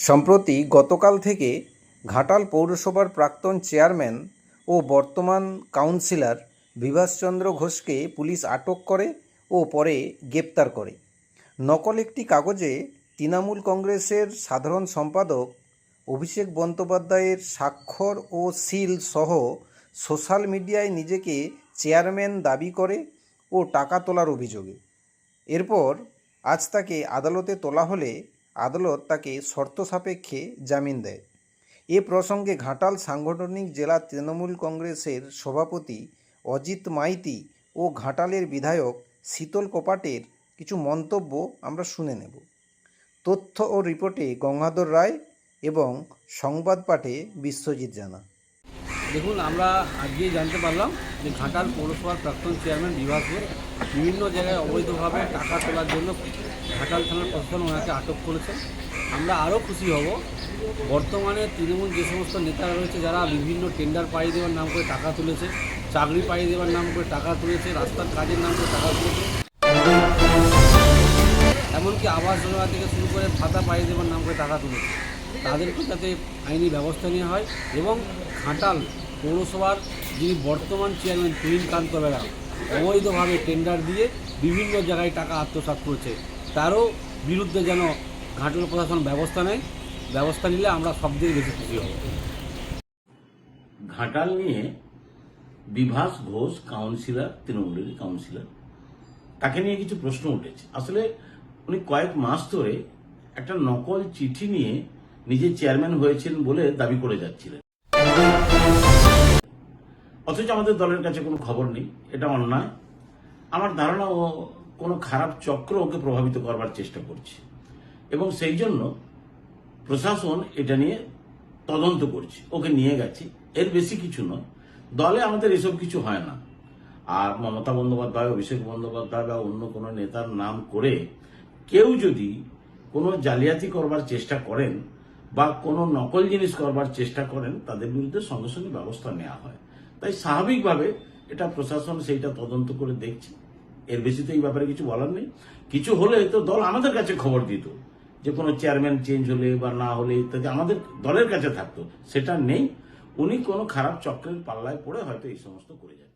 সম্প্রতি গতকাল থেকে ঘাটাল পৌরসভার প্রাক্তন চেয়ারম্যান ও বর্তমান কাউন্সিলর বিভাসচন্দ্র ঘোষকে পুলিশ আটক করে ও পরে গ্রেপ্তার করে। নকল একটি কাগজে তৃণমূল কংগ্রেসের সাধারণ সম্পাদক অভিষেক বন্দ্যোপাধ্যায়ের স্বাক্ষর ও সিল সহ সোশ্যাল মিডিয়ায় নিজেকে চেয়ারম্যান দাবি করে ও টাকা তোলার অভিযোগে। এরপর আজ তাকে আদালতে তোলা হলে আদালত তাকে শর্ত সাপেক্ষে জামিন দেয়। এ প্রসঙ্গে ঘাটাল সাংগঠনিক জেলা তৃণমূল কংগ্রেসের সভাপতি অজিত মাইতি ও ঘাটালের বিধায়ক শীতল কপাটের কিছু মন্তব্য আমরা শুনে নেব। তথ্য ও রিপোর্টে গঙ্গাধর রায় এবং সংবাদ পাঠে বিশ্বজিৎ জানা। দেখুন, আমরা আজকে জানতে পারলাম যে ঘাটাল পৌরসভার প্রাক্তন চেয়ারম্যান বিভাগ বিভিন্ন জায়গায় অবৈধভাবে টাকা তোলার জন্য ঘাটাল থানার প্রশাসন ওনাকে আটক করেছে আমরা আরও খুশি হব। বর্তমানে তৃণমূল যে সমস্ত নেতারা রয়েছে, যারা বিভিন্ন টেন্ডার পাইয়ে দেওয়ার নাম করে টাকা তুলেছে, চাকরি পাইয়ে দেওয়ার নাম করে টাকা তুলেছে, রাস্তার কাজের নাম করে টাকা তুলেছে, এমনকি আবাস যোজনা থেকে শুরু করে ভাতা পাইয়ে দেওয়ার নাম করে টাকা তুলেছে। তাদেরকে যাতে আইনি ব্যবস্থা নেওয়া হয় এবং ঘাটাল পৌরসভার যিনি বর্তমান চেয়ারম্যান তুহিন বেড়া অবৈধভাবে টেন্ডার দিয়ে বিভিন্ন জায়গায় টাকা আত্মসাৎ করেছে। তারও বিরুদ্ধে যেন ঘাটাল প্রশাসন ব্যবস্থা নেয়, ব্যবস্থা নিলে আমরা সব থেকে বেশি খুশি হব। ঘাটাল নিয়ে বিভাস ঘোষ কাউন্সিলর তৃণমূলের কাউন্সিলর তাকে নিয়ে কিছু প্রশ্ন উঠেছে। আসলে উনি কয়েক মাস ধরে একটা নকল চিঠি নিয়ে নিজে চেয়ারম্যান হয়েছেন বলে দাবি করে যাচ্ছিলেন। অথচ আমাদের দলের কাছে কোনো খবর নেই, এটা অন্যায়। আমার ধারণা ও কোনো খারাপ চক্র ওকে প্রভাবিত করবার চেষ্টা করছে। এবং সেই জন্য প্রশাসন এটা নিয়ে তদন্ত করছে। ওকে নিয়ে গেছে। এর বেশি কিছু নয়। দলে আমাদের এসব কিছু হয় না। আর মমতা বন্দ্যোপাধ্যায়, অভিষেক বন্দ্যোপাধ্যায় বা অন্য কোনো নেতার নাম করে কেউ যদি কোনো জালিয়াতি করবার চেষ্টা করেন বা কোনো নকল জিনিস করবার চেষ্টা করেন, তাদের বিরুদ্ধে সঙ্গে সঙ্গে ব্যবস্থা নেওয়া হয়। তাই স্বাভাবিকভাবে এটা প্রশাসন সেইটা তদন্ত করে দেখছে। এর বেশি তো এই ব্যাপারে কিছু বলার নেই। কিছু হলে তো দল আমাদের কাছে খবর দিত যে কোনো চেয়ারম্যান চেঞ্জ হলে বা না হলে ইত্যাদি আমাদের দলের কাছে থাকতো। সেটা নেই। উনি কোনো খারাপ চক্রের পাল্লায় পড়ে হয়তো এই সমস্ত করে যাচ্ছে।